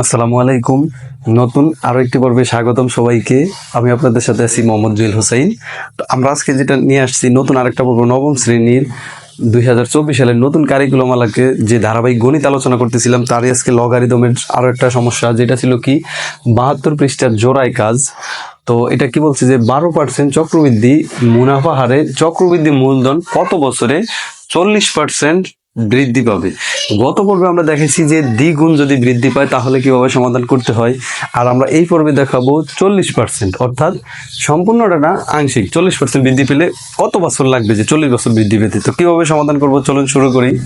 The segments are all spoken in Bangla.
আসসালামু আলাইকুম। নতুন আরও একটি পর্বে স্বাগতম সবাইকে। আমি আপনাদের সাথে আছি মোহাম্মদ জুয়েল হোসাইন। তো আমরা আজকে যেটা নিয়ে আসছি, নতুন আরেকটা পর্ব, নবম শ্রেণির দুই হাজার চব্বিশ সালের নতুন কারিকুলাম আলাকে যে ধারাবাহিক গণিত আলোচনা করতেছিলাম, তারই আজকে লগারিদমের আরও একটা সমস্যা, যেটা ছিল কি, বাহাত্তর পৃষ্ঠার জোড়ায় কাজ। তো এটা কি বলছে যে, বারো পার্সেন্ট চক্রবৃদ্ধি, মুনাফা হারে চক্রবৃদ্ধি মূলধন কত বছরে? চল্লিশ পার্সেন্ট বৃদ্ধি পাবে। গত পর্বে আমরা দেখেছি যে দ্বিগুণ যদি বৃদ্ধি পায়, তাহলে কীভাবে সমাধান করতে হয়? আর আমরা এই পর্বে দেখাবো চল্লিশ পার্সেন্ট অর্থাৎ সম্পূর্ণটা না, আংশিক। চল্লিশ পার্সেন্ট বৃদ্ধি পেলে কত বছর লাগবে যে চল্লিশ বছর বৃদ্ধি পেতে? তো কীভাবে সমাধান করব? চলুন শুরু করি।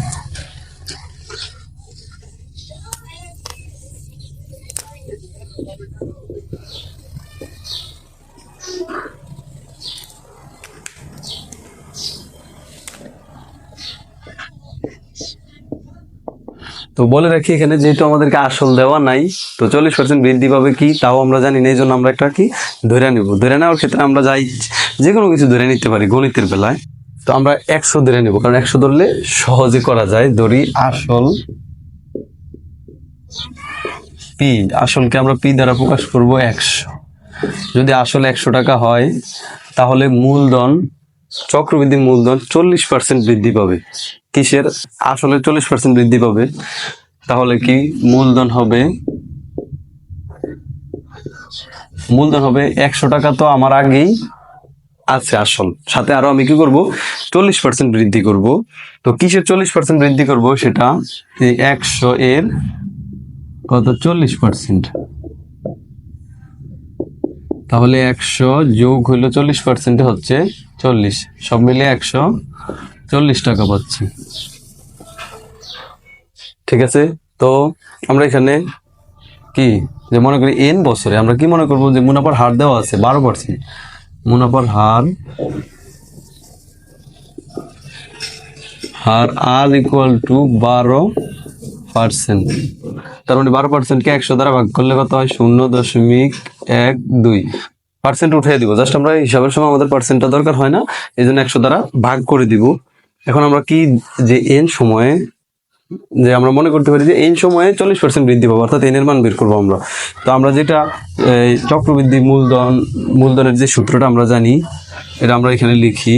তো বলে রাখি এখানে, যেহেতু আমাদেরকে আসল দেওয়া নাই, তো চল্লিশ পার্সেন্ট বৃদ্ধি পাবে কি, তাও আমরা জানি না এই জন্য আমরা একটা কি, ধরে নিব। ধরে নেওয়ার ক্ষেত্রে আমরা যাই যে কোনো কিছু ধরে নিতে পারি, গণিতের বেলায়। তো আমরা একশো ধরে নেব, কারণ একশো ধরলে সহজে করা যায়, ধরি আসল পি, আসলকে আমরা পি দ্বারা প্রকাশ করব একশো। যদি আসল একশো টাকা হয়, তাহলে মূলধন চক্রবৃদ্ধি মূলধন চল্লিশ পার্সেন্ট বৃদ্ধি পাবে। কিসের? আসলে চল্লিশ পার্সেন্ট বৃদ্ধি পাবে। তাহলে কি? মূলধন হবে মূলধন হবে একশো টাকা তো আমার আগেই আছে আসল। সাথে আরও আমি কি করব? চল্লিশ পার্সেন্ট বৃদ্ধি করব। তো কিসের চল্লিশ পার্সেন্ট বৃদ্ধি করব সেটা? একশো এর কত? চল্লিশ পার্সেন্ট তাহলে একশো যোগ হইল চল্লিশ পার্সেন্ট হচ্ছে চল্লিশ। সব মিলে একশো চল্লিশ টাকা পাচ্ছি। ঠিক আছে? তো আমরা এখানে কি? যে মনে করি এন বছরে আমরা কি মনে করব যে মুনাফার হার দেওয়া আছে? বারো পার্সেন্ট মুনাফার হার হার আর ইকুয়াল টু বারো পার্সেন্ট তার মানে বারো পার্সেন্টকে একশো দ্বারা ভাগ করলে কত হয়? শূন্য দশমিক এক দুই। পার্সেন্ট উঠিয়ে দিব। জাস্ট আমরা হিসাবের সময় আমাদের পার্সেন্টটা দরকার হয় না, এই জন্য একশো দ্বারা ভাগ করে দিব। এখন আমরা কি যে এন সময়ে, যে আমরা মনে করতে পারি যে এন সময়ে চল্লিশ পার্সেন্ট বৃদ্ধি পাবো, অর্থাৎ এনের মান বের করব আমরা। তো আমরা যেটা চক্রবৃদ্ধি মূলধন, মূলধনের যে সূত্রটা আমরা জানি, এটা আমরা এখানে লিখি।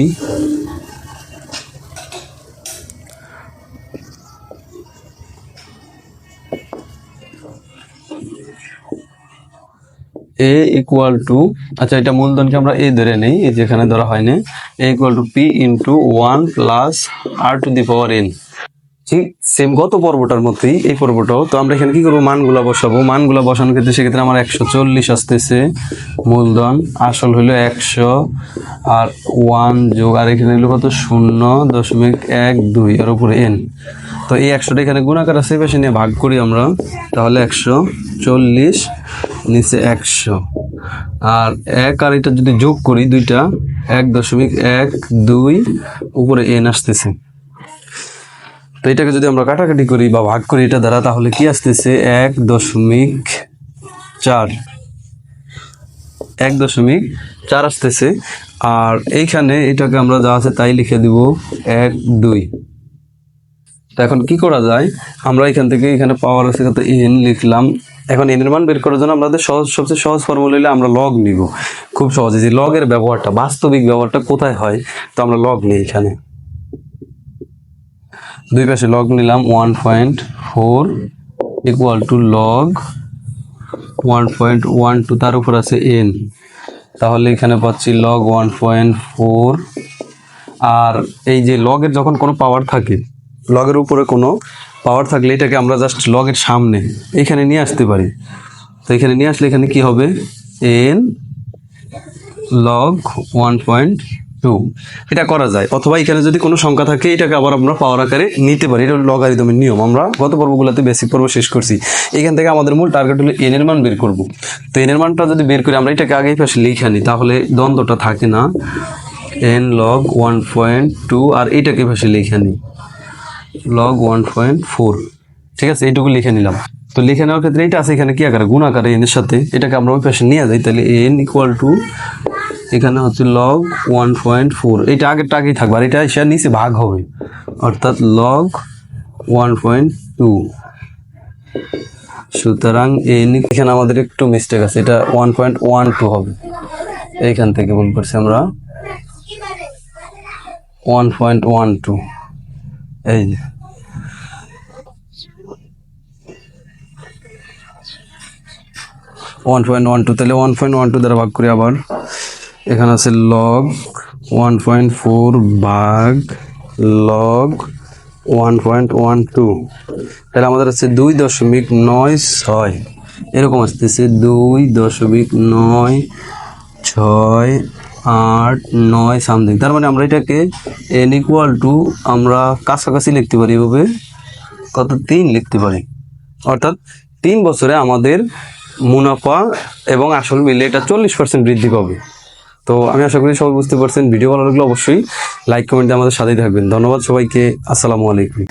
এ ইকুয়াল টু আচ্ছা এটা মূলধনকে আমরা এ ধরে নেই, এই যেখানে ধরা হয়নি। A equal to P into one plus R to the power N ঠিক সেম গত পর্বটার মতোই, এই পর্বটাও। তো আমরা এখানে কি করব? মানগুলা বসাবো। মানগুলা বসানোর ক্ষেত্রে সেক্ষেত্রে আমার একশো চল্লিশ আসতেছে মূলধন। আসল হলো একশো, আর ওয়ান যোগ আর এখানে হলো কত? শূন্য দশমিক এক দুই আর উপরে এন তো এই একশোটা এখানে গুণাকার আছে পাশে নিয়ে ভাগ করি আমরা। তাহলে একশো চল্লিশ, নিচে একশো। আর এক আর এটা যদি যোগ করি দুইটা, এক দশমিক এক দুই, উপরে এন আসতেছে। তো এটাকে যদি আমরা কাটাকাটি করি বা ভাগ করি এটা দ্বারা, তাহলে কি আসতেছে? এক দশমিক চার। এক দশমিক চার আসতেছে। আর এইখানে এটাকে আমরা যা আছে তাই লিখে দিব, এক দুই। তো এখন কি করা যায়? আমরা এখান থেকে এখানে পাওয়ার আছে কত এন লিখলাম। এখন এন এর মান বের করার জন্য আমাদের সহজ, সবচেয়ে সহজ ফর্মুলা হলে আমরা লগ নিব। খুব সহজে যে লগের ব্যবহারটা, বাস্তবিক ব্যবহারটা কোথায় হয়? তো আমরা লগ নিই এখানে। দুই পাশে লগ নিলাম one point four equal to log one point one two তার উপর আছে এন তাহলে এখানে পাচ্ছি লগ ওয়ান পয়েন্ট ফোর আর এই যে লগের যখন কোনো পাওয়ার থাকে লগের উপরে কোনো পাওয়ার থাকলে এটাকে আমরা জাস্ট লগের সামনে এখানে নিয়ে আসতে পারি। তো এখানে নিয়ে আসলে এখানে কি হবে? N log one point two এটা করা যায়। অথবা এখানে যদি কোনো সংখ্যা থাকে, এটাকে আবার আমরা পাওয়ার আকারে নিতে পারি। এটা লগারিদমের নিয়ম। আমরা গত পর্বগুলোতে বেসিক পর্ব শেষ করছি। এখান থেকে আমাদের মূল টার্গেট হলো এন এর মান বের করব। তো এন এর মানটা যদি বের করি, আমরা এটাকে আগেই পাশে লিখে নিই তাহলে দ্বন্দ্বটা থাকে না। N log one point two আর এইটাকে পাশে লিখে নিই লগ ওয়ান পয়েন্ট ফোর ঠিক আছে, এইটুকু লিখে নিলাম। তো লিখে নেওয়ার ক্ষেত্রে এটা আছে এখানে কি আকারে, গুণ আকারে এনের সাথে। এটাকে আমরা ওই পাশে নিয়ে যাই, তাহলে এন ইকুয়াল টু এখানে হচ্ছে লগ ওয়ান পয়েন্ট ফোর এটা আগেরটা আগেই থাকবে, আর এটা সে নিচে ভাগ হবে। অর্থাৎ লগ ওয়ান পয়েন্ট টু সুতরাং এন এখানে আমাদের একটু মিস্টেক আছে, এটা ওয়ান পয়েন্ট ওয়ান টু হবে। এইখান থেকে ভুল করছি আমরা। ওয়ান পয়েন্ট ওয়ান টু এই ওয়ান পয়েন্ট ওয়ান টু তাহলে ওয়ান পয়েন্ট ওয়ান টু দ্বারা ভাগ করি আবার। এখানে আছে লগ ওয়ান পয়েন্ট ফোর ভাগ log one point one two তাহলে আমাদের আছে দুই দশমিক নয় ছয়। এরকম আসতেছে, দুই দশমিক নয় ছয় আট, নয়, সামথিং। তার মানে আমরা এটাকে এন ইকুয়াল টু আমরা কাছাকাছি লিখতে পারি এভাবে। কত? তিন লিখতে পারি। অর্থাৎ তিন বছরে আমাদের মুনাফা এবং আসল মিলে এটা চল্লিশ পার্সেন্ট বৃদ্ধি পাবে। তো আমি আশা করি সবাই বুঝতে পারছেন। ভিডিও ভালো লাগলে অবশ্যই লাইক কমেন্ট আমাদের সাথেই থাকবেন। ধন্যবাদ সবাইকে। আসসালামু আলাইকুম।